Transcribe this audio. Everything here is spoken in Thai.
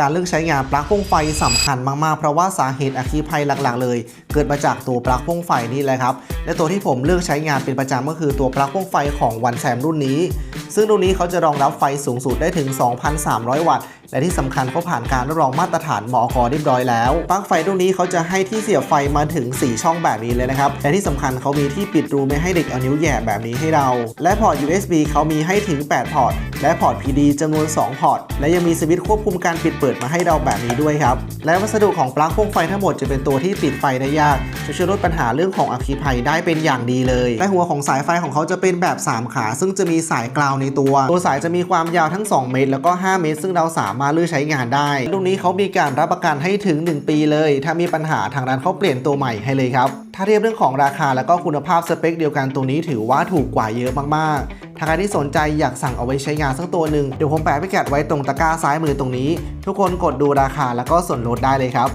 การเลือกใช้งานปลั๊กพ่วงไฟสำคัญมากๆ เพราะว่าสาเหตุอัคคีภัยหลักๆ เลย เกิดมาจากตัวปลั๊กพ่วงไฟนี่แหละครับ และตัวที่ผมเลือกใช้งานเป็นประจำก็คือตัวปลั๊กพ่วงไฟของวันแซมรุ่นนี้ ซึ่งรุ่นนี้เขาจะรองรับไฟสูงสุดได้ถึง 2,300 วัตต์ และที่สำคัญเขาผ่านการรับรองมาตรฐานมอกเรียบร้อยแล้วปลั๊กไฟรุ่นนี้เขาจะให้ที่เสียบไฟมาถึง 4 ช่องแบบนี้เลยนะครับและที่สำคัญเขามีที่ปิดรูไม่ให้เด็กเอานิ้วแย่แบบนี้ให้เรา และพอร์ต USB เขามีให้ถึง 8 พอร์ต และพอร์ต PD จำนวน 2 พอร์ต และยังมีสวิตช์ควบคุมการปิดเปิดมาให้เราแบบนี้ด้วยครับ และวัสดุของปลั๊กพ่วงไฟทั้งหมดจะเป็นตัวที่ติดไฟได้ยากจะช่วยลดปัญหาเรื่องของอัคคีภัยได้เป็นอย่างดีเลย และหัวของสายไฟของเขาจะเป็นแบบ 3 ขา ซึ่งจะมีสายกราวในตัว ตัวสายจะมีความยาวทั้ง 2 เมตร แล้วก็ 5 เมตร ซึ่งเราสามารถเลือกใช้งานได้รุ่นนี้เขามีการรับประกันให้ถึง 1 ปีเลย ถ้ามีปัญหาทางร้านเขาเปลี่ยนตัวใหม่ให้เลยครับ ถ้าเทียบเรื่องของราคาแล้วก็คุณภาพสเปคเดียวกันตัวนี้ถือว่าถูกกว่าเยอะมากๆถ้าใครที่สนใจอยากสั่งเอาไว้ใช้งานสักตัวหนึ่งเดี๋ยวผมแปะพิกัดไว้ตรงตะกร้าซ้ายมือตรงนี้ ทุกคนกดดูราคาแล้วก็ส่วนลดได้เลยครับ